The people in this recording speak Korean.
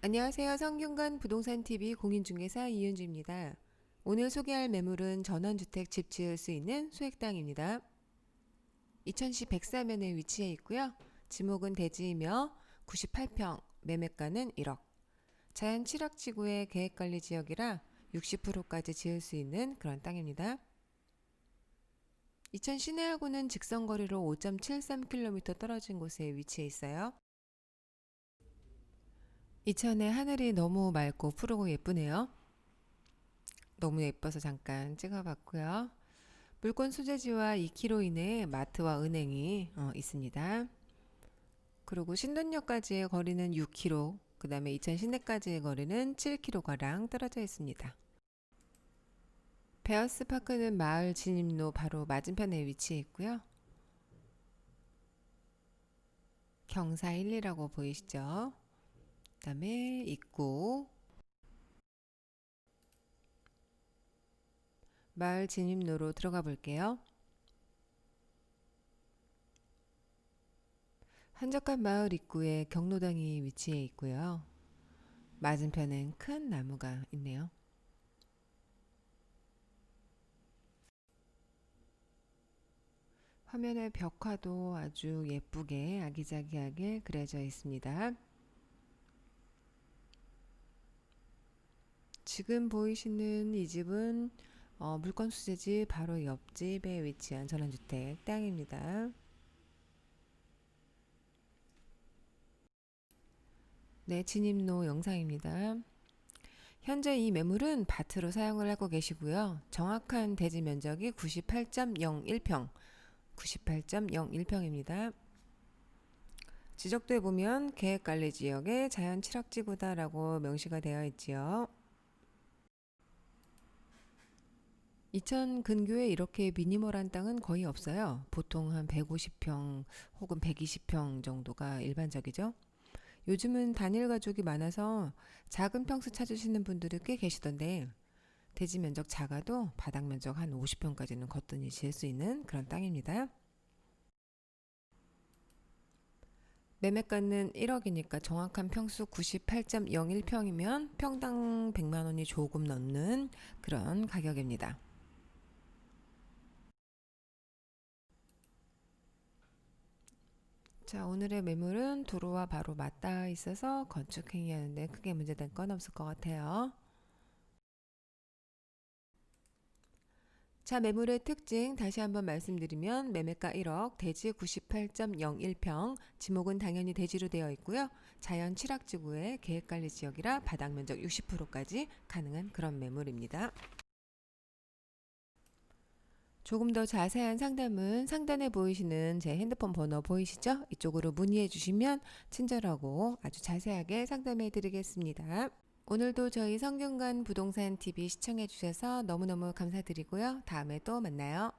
안녕하세요. 성균관 부동산 TV 공인중개사 이윤주입니다. 오늘 소개할 매물은 전원주택 집 지을 수 있는 소액 땅입니다. 이천시 백사면에 위치해 있고요. 지목은 대지이며 98평, 매매가는 1억. 자연 칠학지구의 계획관리 지역이라 60%까지 지을 수 있는 그런 땅입니다. 이천 시내하고는 직선거리로 5.73km 떨어진 곳에 위치해 있어요. 이천의 하늘이 너무 맑고 푸르고 예쁘네요. 너무 예뻐서 잠깐 찍어봤고요. 물건 소재지와 2km 이내에 마트와 은행이 어, 있습니다. 그리고 신돈역까지의 거리는 6km, 그 다음에 이천 시내까지의 거리는 7km가량 떨어져 있습니다. 베어스 파크는 마을 진입로 바로 맞은편에 위치해 있고요. 경사 1리라고 보이시죠? 그다음에 입구 마을 진입로로 들어가 볼게요. 한적한 마을 입구에 경로당이 위치해 있고요. 맞은편엔 큰 나무가 있네요. 화면의 벽화도 아주 예쁘게 아기자기하게 그려져 있습니다. 지금 보이시는 이 집은 어, 물건 수제지 바로 옆집에 위치한 전원주택 땅입니다. 네, 진입로 영상입니다. 현재 이 매물은 밭으로 사용을 하고 계시고요. 정확한 대지 면적이 98.01평, 98.01평입니다. 지적도에 보면 계획관리 지역의 자연 칠학지구다라고 명시가 되어 있지요. 이천 근교에 이렇게 미니멀한 땅은 거의 없어요. 보통 한 150평 혹은 120평 정도가 일반적이죠. 요즘은 단일 가족이 많아서 작은 평수 찾으시는 분들이 꽤 계시던데 대지 면적 작아도 바닥 면적 한 50평까지는 거뜬히 지을 수 있는 그런 땅입니다. 매매가는 1억이니까 정확한 평수 98.01평이면 평당 100만 원이 조금 넘는 그런 가격입니다. 자, 오늘의 매물은 도로와 바로 맞닿아 있어서 건축 행위하는데 크게 문제된 건 없을 것 같아요. 자, 매물의 특징 다시 한번 말씀드리면 매매가 1억, 대지 98.01평, 지목은 당연히 대지로 되어 있고요. 자연 칠학지구의 계획관리 지역이라 바닥 면적 60%까지 가능한 그런 매물입니다. 조금 더 자세한 상담은 상단에 보이시는 제 핸드폰 번호 보이시죠? 이쪽으로 문의해 주시면 친절하고 아주 자세하게 상담해 드리겠습니다. 오늘도 저희 성균관 부동산 TV 시청해 주셔서 너무너무 감사드리고요. 다음에 또 만나요.